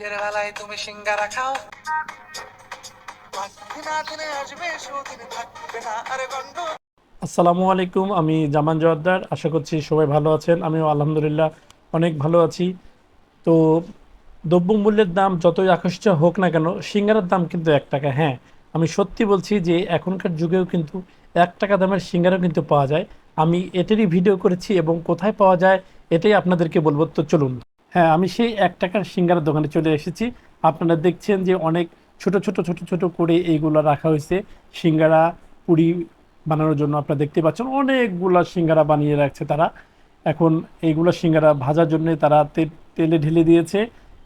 নিজের বেলায় তুমি সিঙ্গারা খাও। আসসালামু আলাইকুম, আমি জামান জওয়াদ্দার আশা করছি সবাই ভালো আছেন, আমিও আলহামদুলিল্লাহ অনেক ভালো আছি। তো দ্রব্যমূল্যের দাম যতই আকর্ষিত হোক না কেন, সিঙ্গারার দাম কিন্তু এক টাকা হ্যাঁ। আমি সত্যি বলছি যে এখনকার যুগেও কিন্তু এক টাকা দামের সিঙ্গারা কিন্তু পাওয়া যায়। আমি এটারই ভিডিও করেছি এবং কোথায় পাওয়া যায়, এটাই আপনাদেরকে বলব। তো চলুন। হ্যাঁ আমি সেই এক টাকার সিঙ্গারার দোকানে চলে এসেছি। আপনারা দেখছেন যে অনেক ছোট ছোট ছোট ছোট করে এইগুলো রাখা হয়েছে। সিঙ্গারা পুরি বানানোর জন্য আপনারা দেখতে পাচ্ছেন অনেকগুলা সিঙ্গারা বানিয়ে রাখছে তারা। এখন এইগুলো সিঙ্গারা ভাজার জন্য তারা তেলে ঢেলে দিয়েছে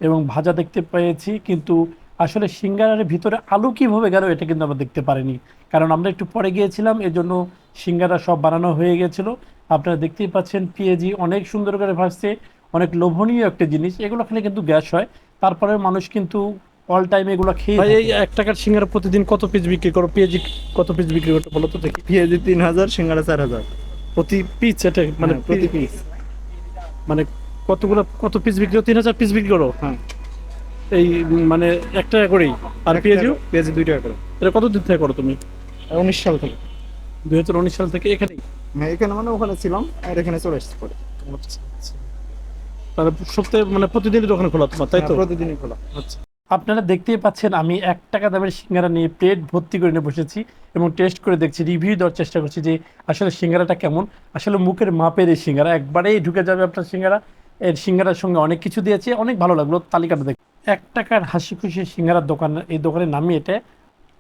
এবং ভাজা দেখতে পেয়েছি, কিন্তু আসলে সিঙ্গারার ভিতরে আলু কীভাবে গেল এটা কিন্তু আমরা দেখতে পারিনি। কারণ আমরা একটু পরে গিয়েছিলাম, এজন্য সিঙ্গারা সব বানানো হয়ে গেছিল। আপনারা দেখতেই পাচ্ছেন পেঁয়াজি অনেক সুন্দর করে ভাজছে। অনেক লোভনীয় একটা জিনিস এগুলো খেলে কিন্তু গ্যাস হয়। তারপরে মানুষ কিন্তু অল টাইম এগুলো খেয়ে ভাই, এই এক টাকার সিঙ্গারা প্রতিদিন কত পিস বিক্রি করো? পেঁয়াজি কত পিস বিক্রি করতে বলো তো দেখি। পেঁয়াজি তিন হাজার সিঙ্গারা চার হাজার। প্রতি পিস এটা মানে হ্যাঁ, প্রতি পিস মানে কতগুলো কত পিস বিক্রি করো? তিন হাজার পিস বিক্রি করো? হ্যাঁ। এই মানে এক টাকা করেই। আর পেঁয়াজিও পেঁয়াজি দুই টাকা করে। এটা কত দিন থেকে করো তুমি? উনিশ সাল থেকে। দুই হাজার উনিশ সাল থেকে এখানেই? হ্যাঁ এখানে মানে ওখানে ছিলাম আর এখানে চলে এসেছি পরে। তাহলে সপ্তাহে মানে প্রতিদিনই দোকান খোলা তোমার তাই তো? হ্যাঁ, প্রতিদিনই খোলা। আচ্ছা। আপনারা দেখতেই পাচ্ছেন আমি এক টাকা দামের সিঙ্গারা নিয়ে প্লেট ভর্তি করে নিয়ে বসেছি এবং টেস্ট করে দেখছি রিভিউ দেওয়ার চেষ্টা করছি যে আসলে সিঙ্গারাটা কেমন। আসলে মুখের মাপের এই সিঙ্গারা একবারেই ঢুকে যাবে আপনার সিঙ্গারা। এর সিঙ্গারার সঙ্গে অনেক কিছু দিয়েছে অনেক ভালো লাগল তালিকাটা দেখ এক টাকার হাসি খুশি সিঙ্গারার দোকান এই দোকানের নামই এটা।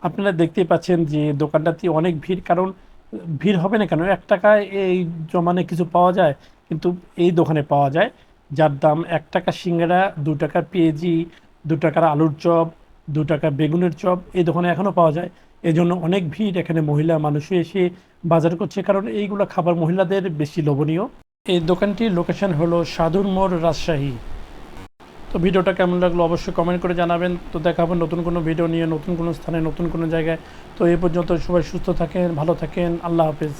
আপনারা দেখতেই পাচ্ছেন যে দোকানটাতে অনেক ভিড় কারণ ভিড় হবে না কেন? এক টাকায় এই জমানে কিছু পাওয়া যায় কিন্তু এই দোকানে পাওয়া যায়। যার দাম এক টাকা সিঙ্গারা, দু টাকা পেঁয়াজি, দু টাকার আলুর চপ, দু টাকা বেগুনের চপ এই দোকানে এখনও পাওয়া যায়। এই জন্য অনেক ভিড় এখানে মহিলা মানুষও এসে বাজার করছে, কারণ এইগুলো খাবার মহিলাদের বেশি লোভনীয়। এই দোকানটির লোকেশন হলো সাধুর মোড় রাজশাহী। তো ভিডিওটা কেমন লাগল অবশ্যই কমেন্ট করে জানাবেন। তো দেখা হবে নতুন কোনো ভিডিও নিয়ে, নতুন কোনো স্থানে, নতুন কোনো জায়গায়। তো এই পর্যন্ত সবাই সুস্থ থাকেন, ভালো থাকেন, আল্লাহ হাফেজ।